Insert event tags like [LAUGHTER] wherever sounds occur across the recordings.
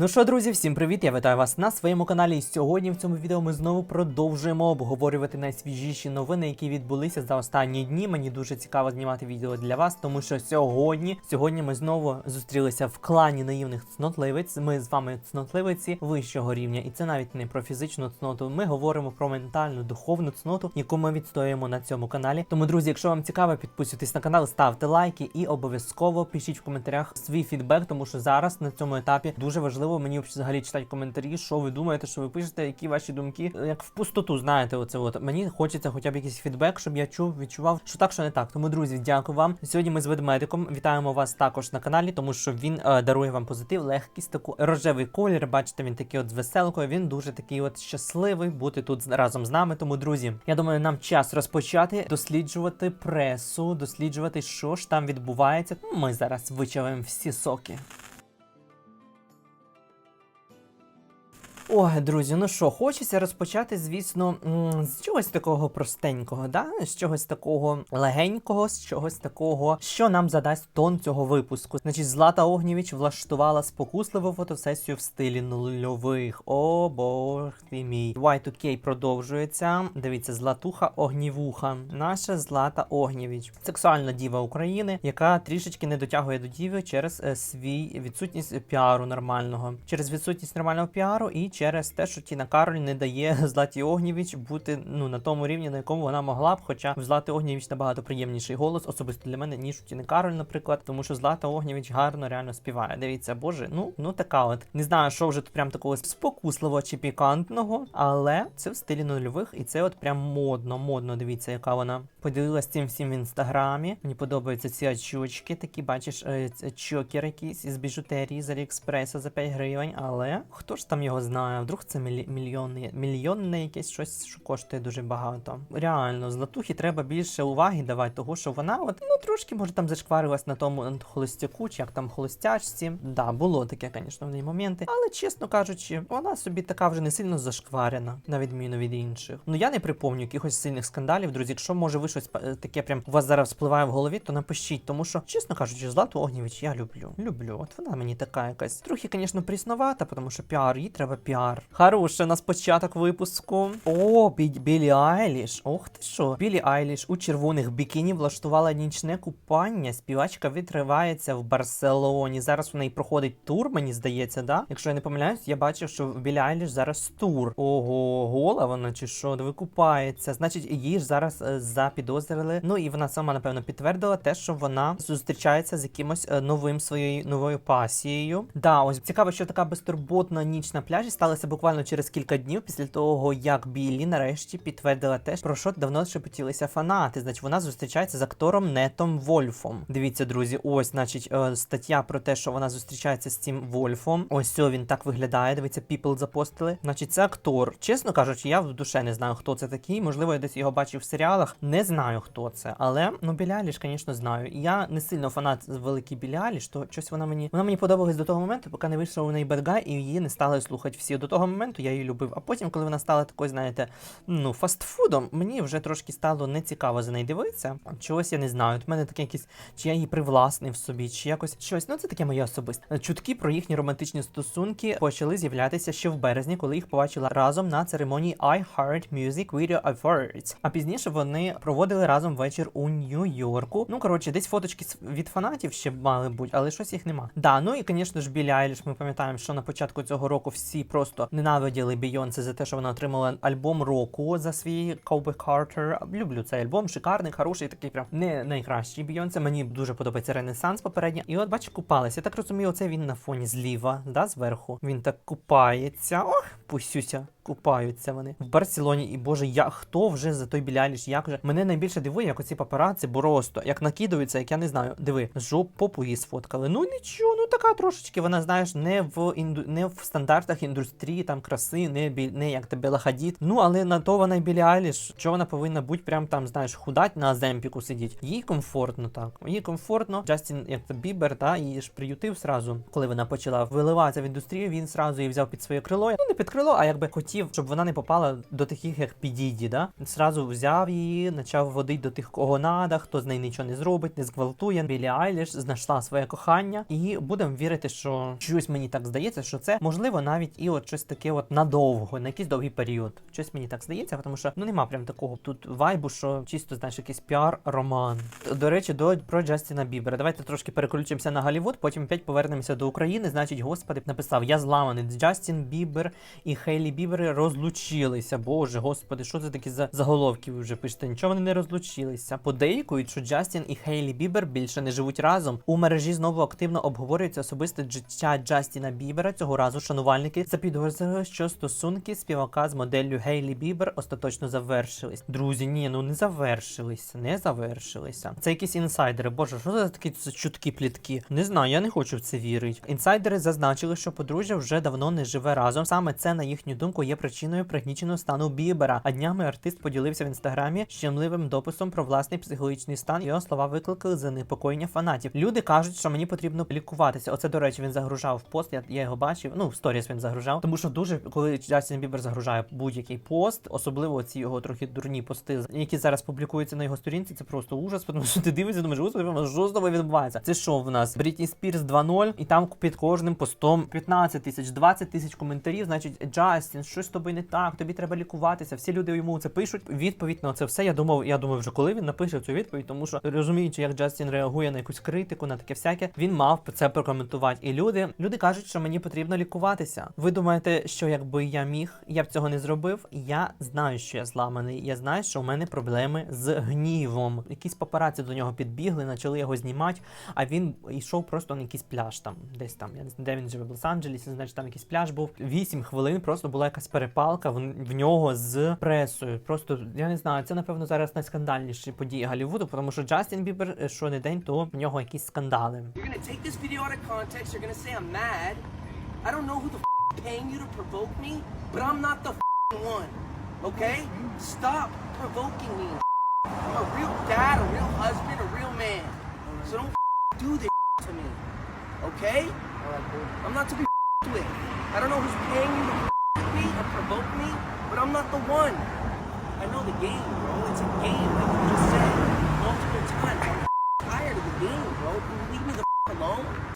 Ну що, друзі, всім привіт! Я вітаю вас на своєму каналі. І сьогодні в цьому відео ми знову продовжуємо обговорювати найсвіжіші новини, які відбулися за останні дні. Мені дуже цікаво знімати відео для вас, тому що сьогодні, сьогодні ми знову зустрілися в клані наївних цнотливиць. Ми з вами цнотливиці вищого рівня, і це навіть не про фізичну цноту. Ми говоримо про ментальну, духовну цноту, яку ми відстоюємо на цьому каналі. Тому, друзі, якщо вам цікаво, підписуйтесь на канал, ставте лайки і обов'язково пишіть в коментарях свій фідбек, тому що зараз на цьому етапі дуже важливо мені взагалі читати коментарі, що ви думаєте, що ви пишете, які ваші думки, як в пустоту, знаєте, оце от мені хочеться хоча б якийсь фідбек, щоб я чув, відчував, що так, що не так. Тому, друзі, дякую вам. Сьогодні ми з ведмедиком вітаємо вас також на каналі, тому що він е, дарує вам позитив, легкість, таку рожевий колір. Бачите, він такий от з веселкою. Він дуже такий от щасливий бути тут разом з нами. Тому, друзі, я думаю, нам час розпочати досліджувати пресу, досліджувати, що ж там відбувається. Ми зараз вичавимо всі соки. Ой, друзі, ну що, хочеться розпочати, звісно, з чогось такого простенького, да? з чогось такого легенького, з чогось такого, що нам задасть тон цього випуску. Значить, Злата Огнєвіч влаштувала спокусливу фотосесію в стилі нульових. О, бог ти мій. Y2K продовжується. Дивіться, Златуха Огнівуха. Наша Злата Огнєвіч. Сексуальна діва України, яка трішечки не дотягує до діви через е, свій відсутність піару нормального. Через відсутність нормального піару і через те, що Тіна Кароль не дає [LAUGHS] Златі Огнєвіч бути ну на тому рівні, на якому вона могла б. Хоча в Злати Огнєвіч набагато приємніший голос, особисто для мене, ніж у Тіни Кароль, наприклад, тому що Злата Огнєвіч гарно реально співає. Дивіться, боже, ну ну така от. Не знаю, що вже тут прям такого спокусливого чи пікантного, але це в стилі нульових, і це от прям модно, модно. Дивіться, яка вона поділилась цим всім в інстаграмі. Мені подобаються ці очочки, такі бачиш, е, чокер якийсь із біжутерії з Аліекспреса за 5 гривень. Але хто ж там його знає? Вдруг це мільйонне, мільйонне якесь щось, що коштує дуже багато. Реально, златухі треба більше уваги давати, того що вона от ну трошки може там зашкварилась на тому холостяку, чи як там холостячці. Да, було таке, звісно, в неї моменти. Але чесно кажучи, вона собі така вже не сильно зашкварена, на відміну від інших. Ну я не припомню якихось сильних скандалів, друзі. Якщо може ви щось таке прям у вас зараз спливає в голові, то напишіть, тому що, чесно кажучи, Злату Огнєвіч я люблю. Люблю. От вона мені така якась. Трохи, звісно, прісновата, тому що піар, їй треба піар. Хороше, у нас початок випуску. О, Бі- Білі Айліш. Ох ти що. Білі Айліш у червоних бікіні влаштувала нічне купання. Співачка відривається в Барселоні. Зараз у неї проходить тур, мені здається, да? Якщо я не помиляюсь, я бачив, що Білі Айліш зараз тур. Ого, гола вона чи що, викупається. Значить, її ж зараз е, запідозрили. Ну і вона сама, напевно, підтвердила те, що вона зустрічається з якимось е, новим своєю новою пасією. Да, ось цікаво, що така безтурботна ніч на пляжі сталася буквально через кілька днів після того, як Біллі нарешті підтвердила те, про що давно шепотілися фанати. Значить, вона зустрічається з актором Нетом Вольфом. Дивіться, друзі, ось, значить, е, стаття про те, що вона зустрічається з цим Вольфом. Ось він так виглядає. Дивіться, People запостили. Значить, це актор. Чесно кажучи, я в душе не знаю, хто це такий. Можливо, я десь його бачив в серіалах. Не знаю, хто це. Але ну Білі Айліш, звісно, знаю. Я не сильно фанат великий Білі Айліш, то щось вона мені вона мені подобалась до того моменту, поки не вийшов у неї Бедгай, і її не стали слухати всі. До того моменту я її любив. А потім, коли вона стала такою, знаєте, ну фастфудом, мені вже трошки стало нецікаво за неї дивитися. Чогось я не знаю. От мене таке якесь, чи я її привласнив собі, чи якось щось. Ну це таке моє особисте. Чутки про їхні романтичні стосунки почали з'являтися ще в березні, коли їх побачила разом на церемонії I Heart Music Video Awards. А пізніше вони проводили разом вечір у Нью-Йорку. Ну коротше, десь фоточки від фанатів ще мали бути, але щось їх нема. Да, ну і звісно ж, Білі Айліш, ми пам'ятаємо, що на початку цього року всі просто ненавиділи Бейонсе за те, що вона отримала альбом року за свій Коби Картер. Люблю цей альбом, шикарний, хороший, такий прям не найкращий Бійонсе. Мені дуже подобається Ренесанс попередній. І от бачу, купалися. Я так розумію, оце він на фоні зліва, да, зверху. Він так купається. Ох, пусюся. Купаються вони в Барселоні, і боже, я хто вже за той біляліш? Як же мене найбільше дивує, як оці папараці просто як накидаються, як я не знаю. Диви, жоп попу її сфоткали. Ну нічого, ну така трошечки. Вона знаєш, не в інду не в стандартах індустрії там краси, не бі не як тебе лахадіт. Ну але на то вона білі Айліш, вона повинна бути прям там, знаєш, худать на земпіку сидіть. Їй комфортно так. Їй комфортно. Джастін, як то Бібер, та її ж приютив сразу, коли вона почала виливатися в індустрію. Він сразу її взяв під своє крило. Ну не під крило, а якби хотів хотів, щоб вона не попала до таких, як Підіді, да? Сразу взяв її, почав водити до тих, кого надо, хто з нею нічого не зробить, не зґвалтує. Білі Айліш знайшла своє кохання, і будемо вірити, що щось мені так здається, що це можливо навіть і от щось таке, от надовго, на якийсь довгий період. Щось мені так здається, тому що ну нема прям такого тут вайбу, що чисто знаєш якийсь піар-роман. До речі, до про Джастіна Бібера. Давайте трошки переключимося на Голлівуд, потім опять повернемося до України. Значить, господи, написав: Я зламаний. Джастін Бібер і Хейлі Бібер розлучилися. Боже, господи, що це такі за заголовки ви вже пишете? Нічого вони не розлучилися. Подейкують, що Джастін і Хейлі Бібер більше не живуть разом. У мережі знову активно обговорюється особисте життя Джастіна Бібера. Цього разу шанувальники запідозрили, що стосунки співака з моделлю Гейлі Бібер остаточно завершились. Друзі, ні, ну не завершилися, не завершилися. Це якісь інсайдери. Боже, що за такі це чуткі плітки? Не знаю, я не хочу в це вірити. Інсайдери зазначили, що подружжя вже давно не живе разом. Саме це, на їхню думку, є причиною пригніченого стану Бібера. А днями артист поділився в інстаграмі щемливим дописом про власний психологічний стан. Його слова викликали занепокоєння фанатів. Люди кажуть, що мені потрібно лікуватися. Оце, до речі, він загружав в пост. Я, я його бачив. Ну, в сторіс він загружав. Тому що дуже, коли Джастін Бібер загружає будь-який пост, особливо ці його трохи дурні пости, які зараз публікуються на його сторінці, це просто ужас, тому що ти дивишся, думаєш, господи, що з тобою відбувається? Це що в нас? Брітні Спірс 2.0, і там під кожним постом 15 тисяч, 20 тисяч коментарів. Значить, Джастін, щось з тобою не так, тобі треба лікуватися. Всі люди йому це пишуть. Відповідь на це все. Я думав, я думав, вже коли він напише цю відповідь, тому що розуміючи, як Джастін реагує на якусь критику, на таке всяке, він мав це прокоментувати. І люди, люди кажуть, що мені потрібно лікуватися. Ви думаєте, що якби я міг, я б цього не зробив? Я знаю, що я зламаний. Я знаю, що у мене проблеми з гнівом. Якісь папараці до нього підбігли, почали його знімати. А він йшов просто на якийсь пляж там, десь там. Я не знаю, де він живе в Лос-Анджелесі, значить там якийсь пляж був. Вісім хвилин просто була якась перепалка в, в нього з пресою. Просто я не знаю, це напевно зараз найскандальніші події Голлівуду, тому що Джастін Бібер е, що не день, то в нього якісь скандали. Okay? Stop provoking me. I'm a real dad, a real husband, a real man. So don't do this to me. Okay? I'm not to be with. I don't know who's paying you to f- me and provoke me, but I'm not the one. I know the game, bro. It's a game, like you just said multiple times. I'm tired of the game, bro. Leave me the?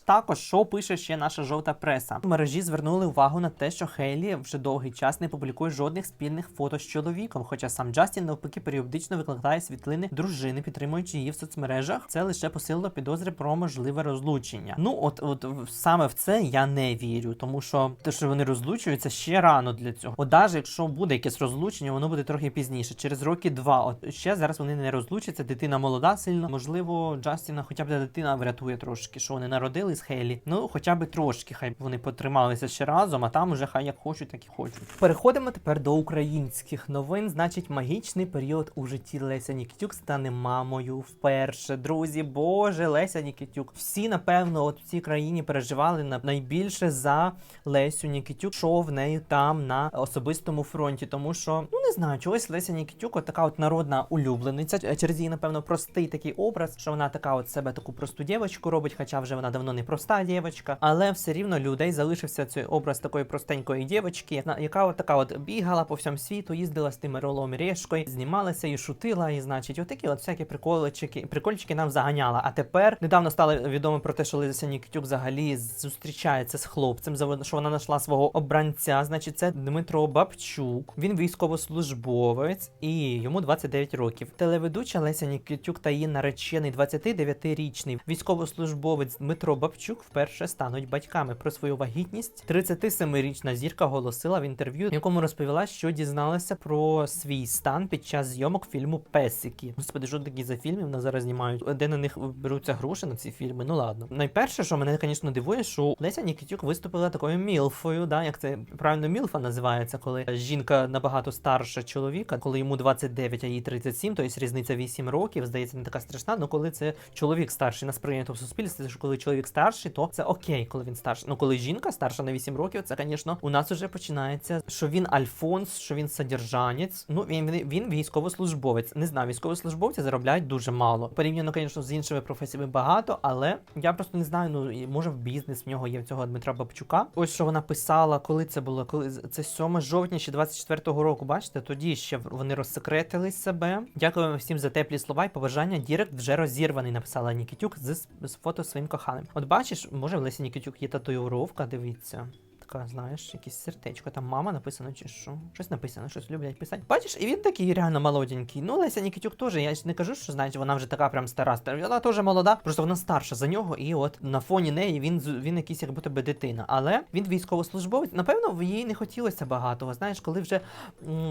Також що пише ще наша жовта преса. Мережі звернули увагу на те, що Хейлі вже довгий час не публікує жодних спільних фото з чоловіком. Хоча сам Джастін навпаки періодично викладає світлини дружини, підтримуючи її в соцмережах. Це лише посилило підозри про можливе розлучення. Ну от, от саме в це я не вірю, тому що те, що вони розлучуються, ще рано для цього. От навіть якщо буде якесь розлучення, воно буде трохи пізніше, через роки два. От ще зараз вони не розлучаться. Дитина молода сильно. Можливо, Джастіна, хоча б дитина врятує трошки, що вони народили з Хейлі. Ну, хоча б трошки, хай вони потрималися ще разом, а там уже хай як хочуть, так і хочуть. Переходимо тепер до українських новин. Значить, магічний період у житті Леся Нікітюк стане мамою вперше. Друзі, боже, Леся Нікітюк. Всі, напевно, от в цій країні переживали на найбільше за Лесю Нікітюк, що в неї там на особистому фронті. Тому що, ну не знаю, чогось Леся Нікітюк, от така от народна улюблениця. Через її, напевно, простий такий образ, що вона така от себе таку просту дівчинку робить, хоча вже вона давно не проста дівчинка. Але все рівно людей залишився цей образ такої простенької дівчинки, яка от така от бігала по всьому світу, їздила з тим ролом Решкою, знімалася і шутила, і значить, отакі от всякі прикольчики, прикольчики нам заганяла. А тепер недавно стало відомо про те, що Леся Нікітюк взагалі зустрічається з хлопцем, що вона знайшла свого обранця. Значить, це Дмитро Бабчук. Він військовослужбовець і йому 29 років. Телеведуча Леся Нікітюк та її наречений 29-річний військовослужбовець Дмитро Бабчук вперше стануть батьками. Про свою вагітність 37-річна зірка оголосила в інтерв'ю, в якому розповіла, що дізналася про свій стан під час зйомок фільму Песики. Господи, що такі за фільми вона зараз знімають? Де на них беруться гроші на ці фільми? Ну ладно. Найперше, що мене, звісно, дивує, що Леся Нікітюк виступила такою мілфою, да, як це правильно мілфа називається, коли жінка набагато старша чоловіка, коли йому 29, а їй 37, то є різниця 8 років, здається, не така страшна. Ну коли це чоловік старший нас прийнято в суспільстві, що коли чоловік старший, то це окей, коли він старший. Ну коли жінка старша на 8 років, це, звісно, у нас уже починається, що він альфонс, що він содержанець. Ну він, він, він військовослужбовець. Не знаю, військовослужбовці заробляють дуже мало. Порівняно, звісно, з іншими професіями багато, але я просто не знаю. Ну може в бізнес в нього є в цього Дмитра Бабчука. Ось що вона писала, коли це було, коли це 7 жовтня ще 24-го року. Бачите, тоді ще вони розсекретили себе. Дякуємо всім за теплі слова і побажання. Дірект вже розірваний, написала Нікітюк з, з фото своїм коханим. От бачиш, може в Лесі Нікітюк є татуїровка, дивіться. Така, знаєш, якесь сердечко, там мама написано чи що. Щось написано, щось люблять писати. Бачиш, і він такий реально молоденький. Ну, Леся Нікітюк теж. Я ж не кажу, що знаєш, вона вже така прям стара. Вона теж молода, просто вона старша за нього. І от на фоні неї він він якийсь як будто би дитина. Але він військовослужбовець. Напевно, їй не хотілося багатого. Знаєш, коли вже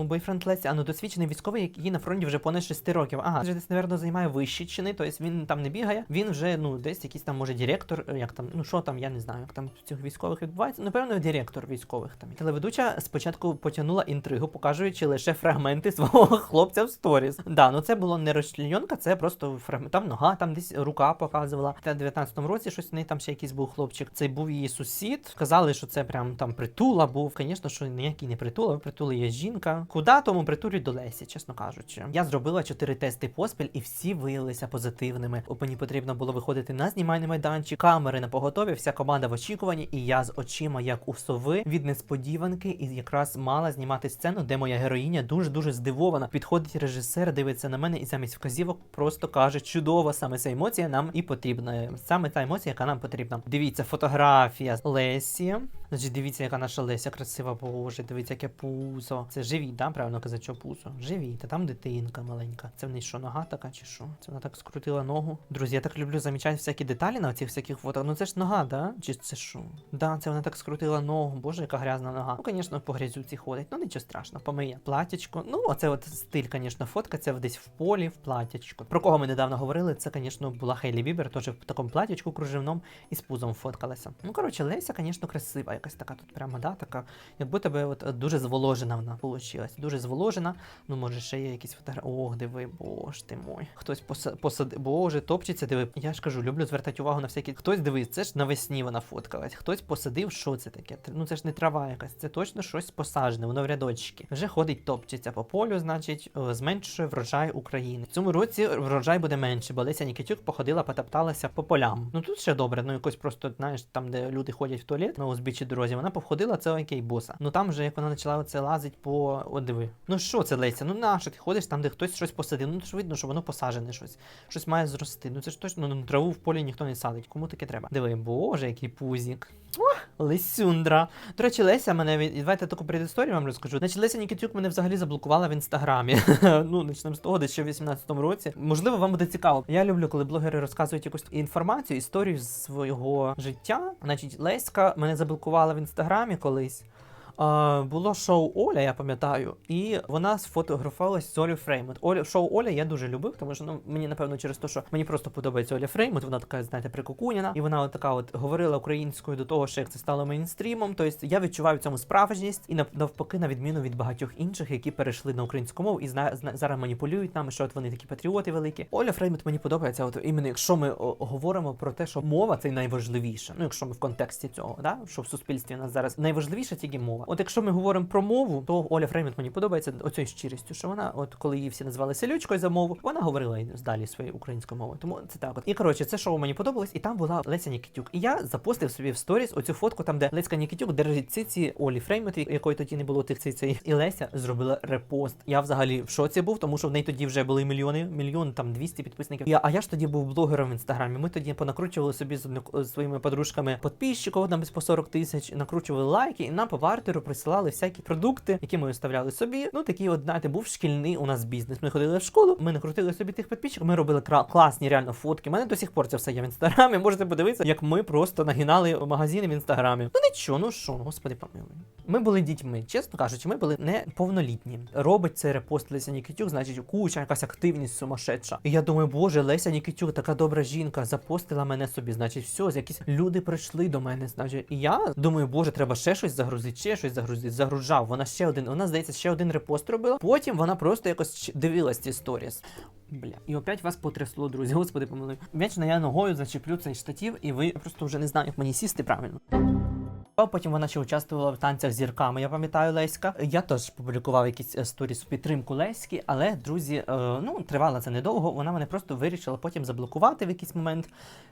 бойфренд Лесі, а ну досвідчений військовий, який на фронті вже понад 6 років. Ага, вже десь, напевно, займає вищі чини, тобто він там не бігає. Він вже ну десь якийсь там може директор, е, як там, ну що там, я не знаю, як там цих військових відбувається. Напевно, директор військових там. Телеведуча спочатку потягнула інтригу, показуючи лише фрагменти [LAUGHS] свого хлопця в сторіс. Да, ну це було не розчленьонка, це просто фрагмент. Там нога, там десь рука показувала. Та в 19-му році щось в неї там ще якийсь був хлопчик. Це був її сусід. Сказали, що це прям там притула був. Звісно, що ніякий не притула, в притулі є жінка. Куди тому притулі до Лесі, чесно кажучи. Я зробила чотири тести поспіль, і всі виявилися позитивними. О, Мені потрібно було виходити на знімальний майданчик, камери на поготові, вся команда в очікуванні, і я з очима, як у сови, від несподіванки, і якраз мала знімати сцену, де моя героїня дуже дуже здивована. Підходить режисер, дивиться на мене і замість вказівок просто каже: чудово, саме ця емоція нам і потрібна. Саме та емоція, яка нам потрібна. Дивіться, фотографія Лесі. Значить, дивіться, яка наша Леся красива, боже, дивіться, яке пузо. Це живіт, да? Правильно казати, що пузо? Живіт, а там дитинка маленька. Це в неї що, нога така чи що? Це вона так скрутила ногу. Друзі, я так люблю замічати всякі деталі на цих всяких фото. Ну це ж нога, да? Чи це що? Да, це вона так скрутила ногу. Боже, яка грязна нога. Ну, звісно, по грязюці ходить. Ну нічого страшного, помиє. Платячко. Ну, оце от стиль, звісно, фотка. Це десь в полі, в платячку. Про кого ми недавно говорили? Це, звісно, була Хейлі Бібер, теж в такому платячку кружевному і з пузом фоткалася. Ну, коротше, Леся, звісно, красива, якась така тут прямо, да, така, як будто би от дуже зволожена вона вийшла. Дуже зволожена. Ну, може, ще є якісь фотографії. Ох, диви, боже ти мой. Хтось поса- посади. Боже, топчеться, диви. Я ж кажу, люблю звертати увагу на всякі. Хтось дивись, це ж навесні вона фоткалась. Хтось посадив, що це таке? Тр- Ну це ж не трава якась, це точно щось посаджене, воно в рядочки. Вже ходить, топчеться по полю, значить, е, зменшує врожай України. В цьому році врожай буде менше, бо Леся Нікітюк походила, потопталася по полям. Ну тут ще добре, ну якось просто, знаєш, там, де люди ходять в туалет на узбіччі дорозі, вона походила, це окей, боса. Ну там вже як вона почала оце лазить по. О. Ну що це Леся? Ну нащо ти ходиш там, де хтось щось посадив? Ну ж видно, що воно посаджене щось. Щось має зрости. Ну це ж точно ну, траву в полі ніхто не садить. Кому таке треба? Диви, боже, який пузік. О, Лесюндра. До речі, Леся мене давайте таку предісторію вам розкажу. Значить, Леся Нікітюк мене взагалі заблокувала в інстаграмі. [LAUGHS] ну, почнемо з того, де ще в 18-му році. Можливо, вам буде цікаво. Я люблю, коли блогери розказують якусь інформацію, історію з свого життя. Значить, Леська мене заблокувала в інстаграмі колись. Було шоу Оля, я пам'ятаю, і вона сфотографувалась з Олі Фреймут. Оля, шоу Оля я дуже любив, тому що ну мені напевно через те, що мені просто подобається Оля Фреймут. Вона така, знаєте, прикукуняна, і вона от така от говорила українською до того, що як це стало мейнстрімом. Тобто я відчуваю цьому справжність і навпаки, на відміну від багатьох інших, які перейшли на українську мову і зна, зараз маніпулюють нами, що от вони такі патріоти великі. Оля Фреймут мені подобається. От іменно якщо ми говоримо про те, що мова це найважливіше. Ну, якщо ми в контексті цього, да, що в суспільстві у нас зараз найважливіше тільки мова. От якщо ми говоримо про мову, то Оля Фреймут мені подобається оцею щирістю, що вона, от коли її всі називали селючкою за мову, вона говорила і далі своєю українською мовою. Тому це так. От і коротше, це шоу мені подобалось, і там була Леся Нікітюк. І я запостив собі в сторіс оцю фотку, там де Леська Нікітюк держить циці Олі Фреймут, якої тоді не було тих цицей. І Леся зробила репост. Я взагалі в шоці був, тому що в неї тоді вже були мільйони, мільйон там 200 підписників. Я, а я ж тоді був блогером в інстаграмі. Ми тоді понакручували собі з одно- з своїми подружками підписчиків, там по 40 тисяч, накручували лайки, і нам по бартеру присилали всякі продукти, які ми оставляли собі. Ну такі, от знаєте, був шкільний у нас бізнес. Ми ходили в школу, ми накрутили собі тих підписчиків, ми робили класні реально фотки. У мене до сих пор це все є в інстаграмі. [LAUGHS] Можете подивитися, як ми просто нагинали магазини в інстаграмі. Ну нічого, ну що, ну господи помилуй. Ми були дітьми, чесно кажучи, ми були неповнолітні. Робить цей репост Леся Нікітюк, значить, куча якась активність сумасшедша. І я думаю, боже, Леся Нікітюк, така добра жінка, запостила мене собі. Значить, все, якісь люди прийшли до мене. Значить, і я думаю, боже, треба ще щось загрузити, ще щось загрузити. Загружав. Вона ще один, вона здається, ще один репост робила. Потім вона просто якось дивилась ці сторіс. Бля, і опять вас потрясло, друзі. [LAUGHS] Господи, помилуй. Вічно я ногою зачеплю цей штатів, і ви просто вже не знаю, як мені сісти правильно. Потім вона ще участвувала в танцях з зірками. Я пам'ятаю Леська. Я теж публікував якісь е, сторіс в підтримку Леськи, але друзі, е, ну тривало це недовго. Вона мене просто вирішила потім заблокувати в якийсь момент.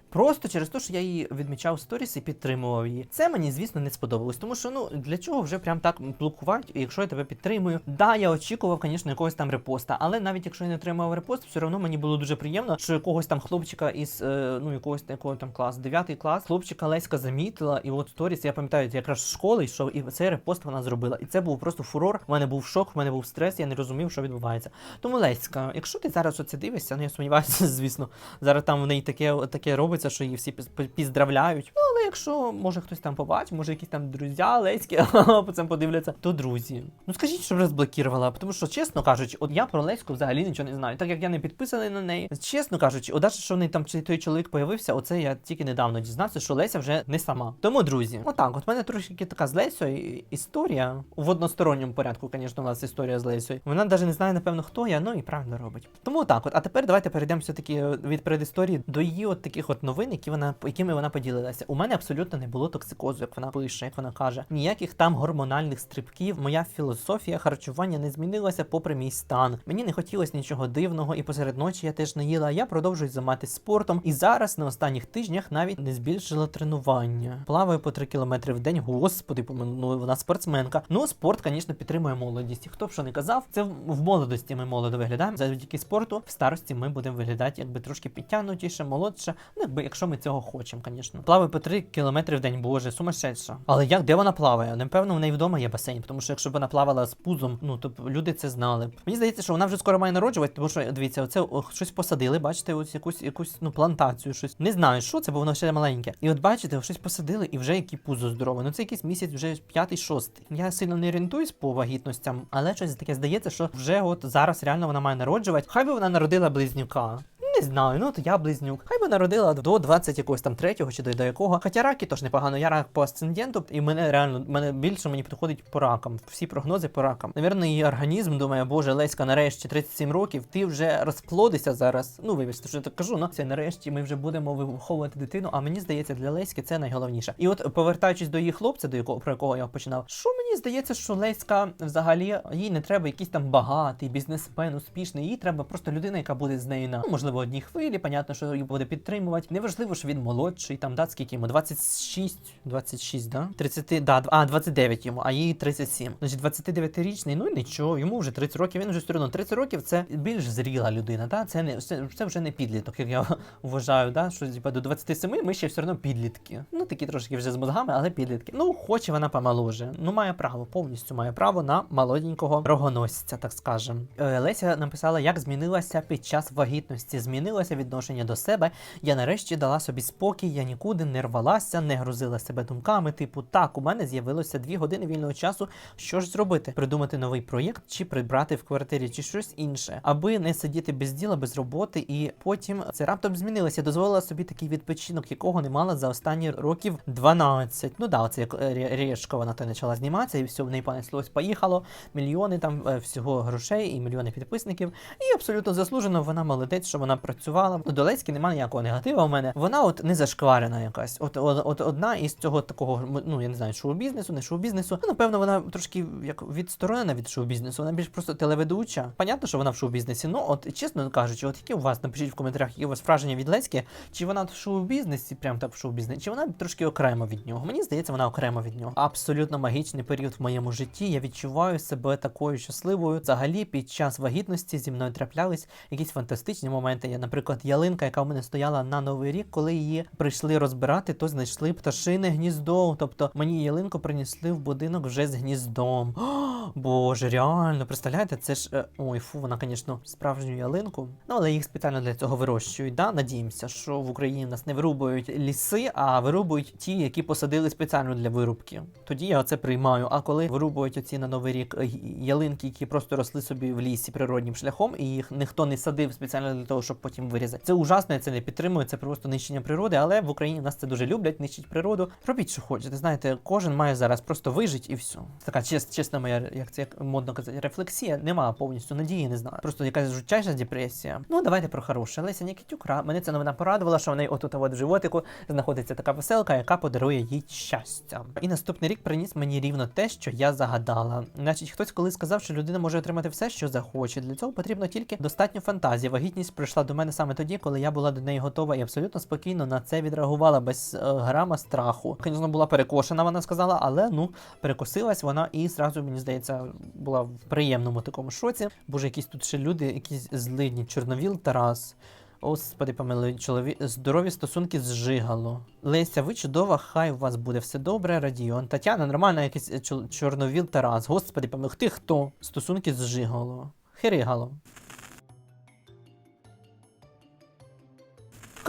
Просто через те, що я її відмічав сторіс і підтримував її. Це мені, звісно, не сподобалось. Тому що ну для чого вже прям так блокувати, якщо я тебе підтримую. Да, я очікував, звісно, якогось там репоста, але навіть якщо я не отримав репост, все одно мені було дуже приємно, що якогось там хлопчика із е, ну якогось такого там класу, 9 клас, хлопчика Леська замітила, і от сторіс, я пам'ятаю, якраз з школи йшов, і цей репост вона зробила. І це був просто фурор. У мене був шок, у мене був стрес, я не розумів, що відбувається. Тому Леська, якщо ти зараз оце дивишся, ну я сподіваюся, [LAUGHS] звісно, зараз там в неї таке, таке робиться, що її всі піз- піздравляють. Ну, але якщо може хтось там побачить, може якісь там друзі Леськи [LAUGHS] по цим подивляться, то друзі. Ну скажіть, щоб розблокувала, тому що, чесно кажучи, от я про Леську взагалі нічого не знаю. Так як я не підписаний на неї. Чесно кажучи, от що в неї там чи той чоловік появився, оце я тільки недавно дізнався, що Леся вже не сама. Тому, друзі, отак, от мене трошки така з Лесею історія в односторонньому порядку, звісно, у нас історія з Лесею. Вона навіть не знає, напевно, хто я, ну і правильно робить. Тому так, от. А тепер давайте перейдемо все-таки від передісторії до її от таких от новин, які вона якими вона поділилася. У мене абсолютно не було токсикозу, як вона пише, як вона каже. Ніяких там гормональних стрибків. Моя філософія харчування не змінилася попри мій стан. Мені не хотілося нічого дивного, і посеред ночі я теж не їла. Я продовжую займатися спортом. І зараз на останніх тижнях навіть не збільшила тренування. Плаваю по 3 кілометри в день. Господи, ну вона спортсменка. Ну, спорт, звісно, підтримує молодість. Хто б що не казав, це в молодості ми молодо виглядаємо. Завдяки спорту в старості ми будемо виглядати якби трошки підтягнутіше, молодше. Ну, якби якщо ми цього хочемо, звісно. Плаваю по 3 кілометри в день, боже, сумасшедша. Але як де вона плаває? Напевно, в неї вдома є басейн, тому що якщо б вона плавала з пузом, ну то б люди це знали. Мені здається, що вона вже скоро має народжувати, тому що дивіться, оце щось посадили, бачите, ось якусь якусь ну плантацію, щось. Не знаю, що це, бо воно ще маленьке. І от бачите, щось посадили, і вже які пузо здорове. Ну це якийсь місяць, вже п'ятий, шостий. Я сильно не орієнтуюсь по вагітностям, але щось таке здається, що вже от зараз реально вона має народжувати. Хай би вона народила близнюка. Не знаю, ну от я близнюк. Хай би народила до 20 якогось там третього чи до, до якого. Хоча раки теж непогано. Я рак по асценденту, і мене реально мене більше мені підходить по ракам. Всі прогнози по ракам. Навірно, її організм думає, боже, Леська, нарешті 37 років, ти вже розплодишся зараз. Ну, вибачте, що я так кажу, ну це нарешті ми вже будемо виховувати дитину. А мені здається, для Леськи це найголовніше. І от повертаючись до її хлопця, до якого про якого я починав, що мені здається, що Леська взагалі їй не треба якийсь там багатий бізнесмен, успішний. Їй треба просто людина, яка буде з нею на ну, можливо одній хвилі. Понятно, що її буде підтримувати. Неважливо, що він молодший, там да, скільки йому 26, 26, да? 30, да, а 29 йому, а їй 37. Значить, 29-річний, ну нічого, йому вже 30 років. Він вже все одно 30 років це більш зріла людина. Да? Це не це, це вже не підліток, як я [LAUGHS] вважаю. Да? Що типа до 27 ми ще все одно підлітки. Ну такі трошки вже з мозгами, але підлітки. Ну, хоче вона помоложе. Ну, має право, повністю має право на молоденького рогоносця, так скажем. Е, Леся написала, як змінилася під час вагітності. Змінилося відношення до себе. Я нарешті дала собі спокій, я нікуди не рвалася, не грузила себе думками. Типу, так, у мене з'явилося дві години вільного часу. Що ж зробити? Придумати новий проєкт, чи прибрати в квартирі, чи щось інше, аби не сидіти без діла, без роботи. І потім це раптом змінилося. Дозволила собі такий відпочинок, якого не мала за останні років 12. Ну да, оце як е, рєшко вона то почала зніматися, і все в неї понеслось, поїхало. Мільйони там е, всього грошей і мільйони підписників. І абсолютно заслужено вона молодець, що вона працювала. До Леськи немає ніякого негатива в мене. Вона от не зашкварена якась. От, от, от одна із цього такого, ну я не знаю, шоу-бізнесу, не шоу-бізнесу. Ну, напевно, вона трошки як відсторонена від шоу-бізнесу. Вона більш просто телеведуча. Понятно, що вона в шоу-бізнесі. Ну, от чесно кажучи, от які у вас напишіть в коментарях, які у вас враження від Леськи, чи вона в шоу-бізнесі, прям так в шоу-бізнесі, чи вона трошки окремо від нього. Мені здається, вона окремо від нього. Абсолютно магічний період в моєму житті. Я відчуваю себе такою щасливою. Взагалі, під час вагітності зі мною траплялись якісь фантастичні моменти. Я, наприклад, ялинка, яка у мене стояла на новий рік, коли її прийшли розбирати, то знайшли пташине гніздо. Тобто мені ялинку принесли в будинок вже з гніздом. О, [GASPS] Боже, реально, представляєте, це ж е, ой, фу, вона, звісно, справжню ялинку. Ну, але їх спеціально для цього вирощують. Да? Надіємося, що в Україні нас не вирубують ліси, а вирубують ті, які посадили спеціально для вирубки. Тоді я це приймаю. А коли вирубують оці на новий рік е, ялинки, які просто росли собі в лісі природнім шляхом, і їх ніхто не садив спеціально для того, щоб потім вирізати. Це ужасно, я це не підтримую. Це просто нищення природи. Але в Україні нас це дуже люблять, нищить природу. Робіть, що хочете. Знаєте, кожен має зараз просто вижити і все. Така чес, чесна моя, як це як модно казати, рефлексія. Нема повністю надії, не знаю. Просто якась жутчайша депресія. Ну давайте про хороше. Леся Нікітюкра. мене ця новина порадувала, що в неї отут от в животику знаходиться така веселка, яка подарує їй щастя. І наступний рік приніс мені рівно те, що я загадала. Значить, хтось коли сказав, що людина може отримати все, що захоче. Для цього потрібно тільки достатньо фантазії. Вагітність прийшла до мене саме тоді, коли я була до неї готова і абсолютно спокійно на це відреагувала без е, грама страху. Звісно, була перекошена, вона сказала, але ну перекосилась вона і зразу, мені здається, була в приємному такому шоці. Боже, якісь тут ще люди, якісь злидні, Чорновіл Тарас. Господи, помилуй, чолові... здорові стосунки зжигало. Леся, ви чудова, хай у вас буде все добре, радіон. Тетяна, нормально, якийсь е, чорновіл Тарас. Господи, помилуй, ти хто? Стосунки зжигало. Хиригало.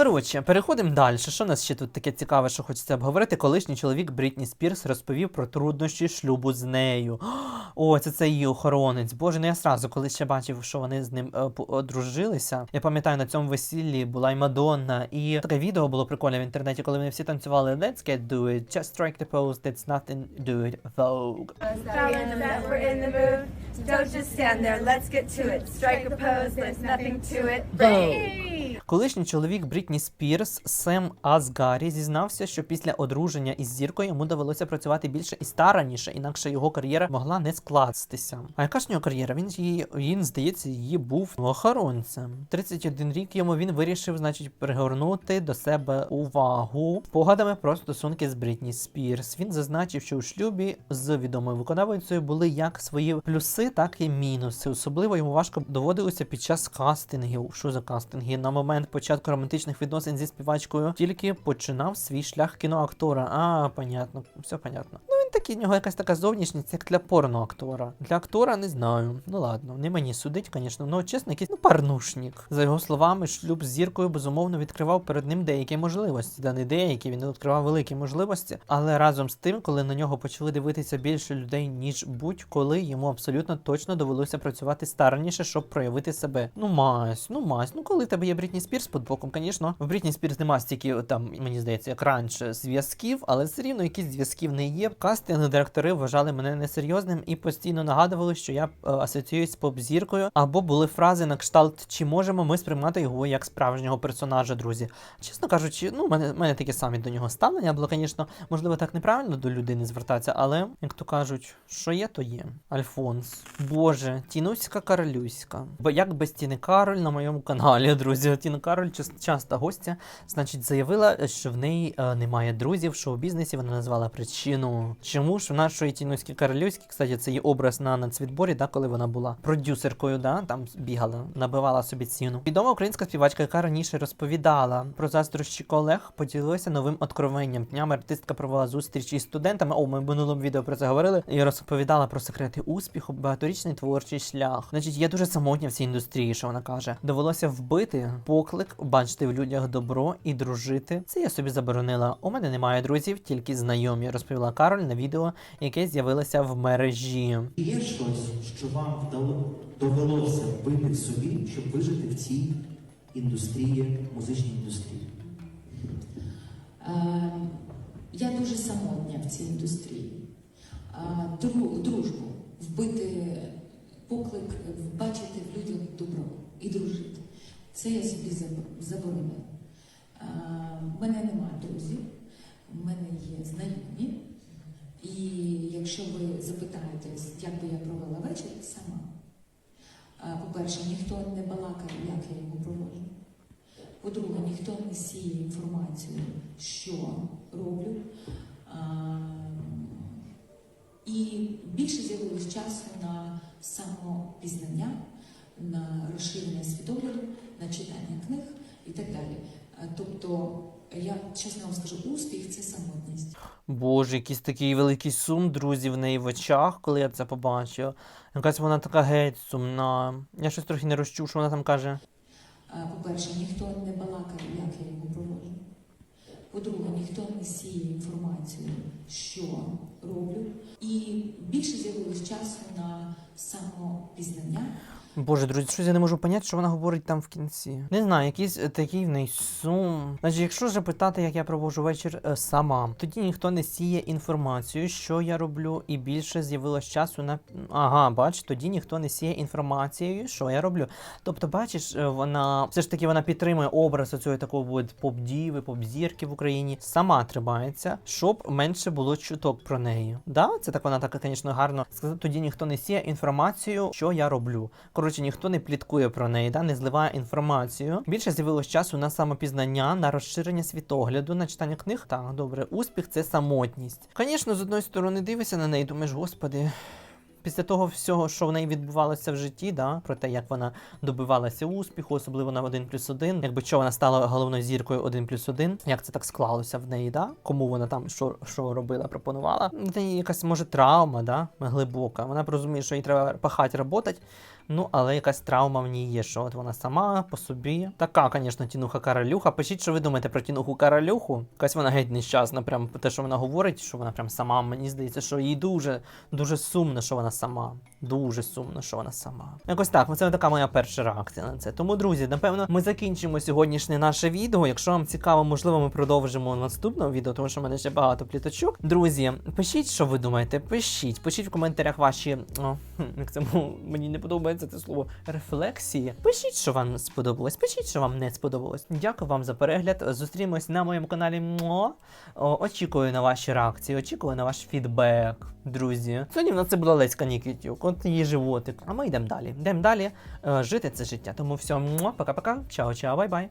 Коротше, переходимо далі. Що у нас ще тут таке цікаве, що хочеться обговорити? Колишній чоловік Брітні Спірс розповів про труднощі шлюбу з нею. [GASPS] О, це цей її охоронець. Боже, ну я сразу, коли ще бачив, що вони з ним е, одружилися. Я пам'ятаю, на цьому весіллі була й Мадонна, і таке відео було прикольне в інтернеті, коли вони всі танцювали Let's get do it, just strike the pose, that's nothing, do it, Vogue. Don't just stand there. Let's get to it. Strike a pose. There's nothing to it. Hey! Колишній чоловік Брітні Спірс Сем Асгарі зізнався, що після одруження із зіркою йому довелося працювати більше і старанніше, інакше його кар'єра могла не скластися. А яка ж нього кар'єра? Він її він, здається, її був охоронцем. 31 рік йому він вирішив, значить, пригорнути до себе увагу спогадами про стосунки з Брітні Спірс. Він зазначив, що у шлюбі з відомою виконавицею були як свої плюси, так і мінуси. Особливо йому важко доводилося під час кастингів. Що за кастинги? На момент початку романтичних відносин зі співачкою тільки починав свій шлях кіноактора. А, понятно, все понятно. Ну він такий, в нього якась така зовнішність, як для порноактора. Для актора не знаю. Ну ладно, не мені судить, звісно. Ну чесно, якийсь ну парнушник. За його словами, шлюб з зіркою безумовно відкривав перед ним деякі можливості. Да не деякі, він відкривав великі можливості. Але разом з тим, коли на нього почали дивитися більше людей, ніж будь-коли, йому абсолютно точно довелося працювати старанніше, щоб проявити себе. Ну, мась, ну мась. Ну коли тебе є Брітні Спірс під боком, звісно, в Брітні Спірс нема стільки там, мені здається, як раніше зв'язків, але все рівно якісь зв'язків не є. Кастинг директори вважали мене несерйозним і постійно нагадували, що я е, асоціююсь з поп-зіркою, або були фрази на кшталт, чи можемо ми сприймати його як справжнього персонажа, друзі. Чесно кажучи, ну, мене, мене таке самі до нього ставлення було, звісно, можливо, так неправильно до людини звертатися, але, як то кажуть, що є, то є. Альфонс. Боже, Тінуська Каролюська. Бо як без Тіни Кароль на моєму каналі, друзі. Тіна Кароль час- часта гостя, значить, заявила, що в неї е, немає друзів в шоу-бізнесі. Вона назвала причину. Чому ж в нашої Тінуськи Каролюськи, кстати, це її образ на нацвідборі, да, коли вона була продюсеркою, да, там бігала, набивала собі ціну. Відома українська співачка, яка раніше розповідала про заздрощі колег, поділилася новим откровенням. Днями артистка провела зустріч із студентами. О, ми в минулому відео про це говорили і розповідала про секрети успіху, багаторічний творчий шлях. Значить, я дуже самотня в цій індустрії, що вона каже. Довелося вбити поклик, бачити в людях добро і дружити. Це я собі заборонила. У мене немає друзів, тільки знайомі, розповіла Кароль на відео, яке з'явилося в мережі. Є щось, що вам вдало, довелося вбити в собі, щоб вижити в цій індустрії, музичній індустрії? Е, Я дуже самотня в цій індустрії. Е, дру- Дружбу, вбити поклик, бачити в людях добро і дружити. Це я собі заборонила. Е, В мене немає друзів, в мене є знайомі. І якщо ви запитаєте, як би я провела вечір, сама. Е, По-перше, ніхто не балакає, як я його проводжу. По-друге, ніхто не сіє інформацію, що роблю. І більше з'явилось часу на самопізнання, на розширення світогляду, на читання книг і так далі. Тобто, я чесно вам скажу, успіх це самотність. Боже, якийсь такий великий сум, друзі, в неї в очах, коли я це побачив. Якась вона така геть сумна. Я щось трохи не розчув, що вона там каже. По-перше, ніхто не балакає, як я його проводжу. По-друге, ніхто не сіє інформацію, що роблю. І більше з'явилось часу на самопізнання. Боже, друзі, щось я не можу поняти, що вона говорить там в кінці. Не знаю, якийсь е, такий в неї сум. Значить, якщо вже питати, як я проводжу вечір е, сама, тоді ніхто не сіє інформацію, що я роблю, і більше з'явилось часу на. Ага, бач, тоді ніхто не сіє інформацією, що я роблю. Тобто, бачиш, е, вона все ж таки вона підтримує образ оцього такого поп-діви, поп-зірки в Україні. Сама тримається, щоб менше було чуток про неї. Да, це так вона так, звісно, гарно сказати. Тоді ніхто не сіє інформацію, що я роблю. Коротше, ніхто не пліткує про неї, да, не зливає інформацію. Більше з'явилось часу на самопізнання, на розширення світогляду, на читання книг. Так, добре, успіх це самотність. Звісно, з одної сторони дивишся на неї, думаєш, господи. Після того всього, що в неї відбувалося в житті, да, про те, як вона добивалася успіху, особливо на 1 плюс 1, якби що вона стала головною зіркою 1 плюс 1, як це так склалося в неї, да? кому вона там що, що робила, пропонувала. Це якась може травма, да? глибока. Вона розуміє, що їй треба пахати, роботати. Ну, але якась травма в ній є, що от вона сама по собі. Така, звісно, тінуха Каролюха. Пишіть, що ви думаєте про тінуху Каролюху. Якась вона геть нещасна, прям те, що вона говорить, що вона прям сама. Мені здається, що їй дуже, дуже сумно, що вона сама. Дуже сумно, що вона сама. Якось так, це така моя перша реакція на це. Тому, друзі, напевно, ми закінчимо сьогоднішнє наше відео. Якщо вам цікаво, можливо, ми продовжимо в наступному відео, тому що в мене ще багато пліточок. Друзі, пишіть, що ви думаєте. Пишіть, пишіть в коментарях ваші. О, [LAUGHS] як це мені не подобається це слово рефлексії. Пишіть, що вам сподобалось, пишіть, що вам не сподобалось. Дякую вам за перегляд. Зустрімось на моєму каналі. Мо. Очікую на ваші реакції, очікую на ваш фідбек, друзі. Сьогодні в нас це була Леська Нікітюк, от її животик. А ми йдемо далі. Йдемо далі. Е, жити це життя. Тому все, пока-пока. Чао, чао, бай-бай.